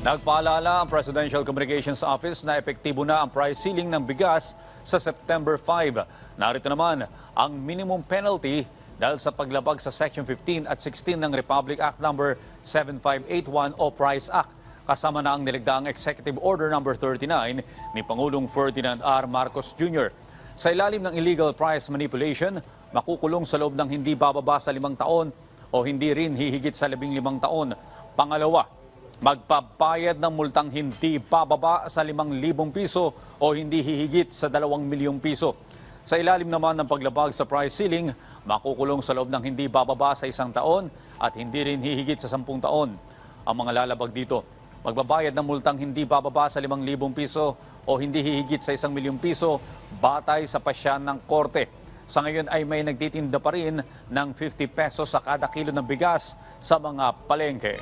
Nagpaalala ang Presidential Communications Office na epektibo na ang price ceiling ng bigas sa September 5. Narito naman ang minimum penalty dahil sa paglabag sa Section 15 at 16 ng Republic Act No. 7581 o Price Act. Kasama na ang niligdaang Executive Order No. 39 ni Pangulong Ferdinand R. Marcos Jr. Sa ilalim ng illegal price manipulation, makukulong sa loob ng hindi bababa sa limang taon o hindi rin hihigit sa labing limang taon. Pangalawa, magpabayad ng multang hindi bababa sa 5,000 piso o hindi hihigit sa 2 milyong piso. Sa ilalim naman ng paglabag sa price ceiling, makukulong sa loob ng hindi bababa sa isang taon at hindi rin hihigit sa 10 taon. Ang mga lalabag dito, magbabayad ng multang hindi bababa sa 5,000 piso o hindi hihigit sa 1 milyong piso batay sa pasyan ng korte. Sa ngayon ay may nagtitinda pa rin ng 50 pesos sa kada kilo ng bigas sa mga palengke.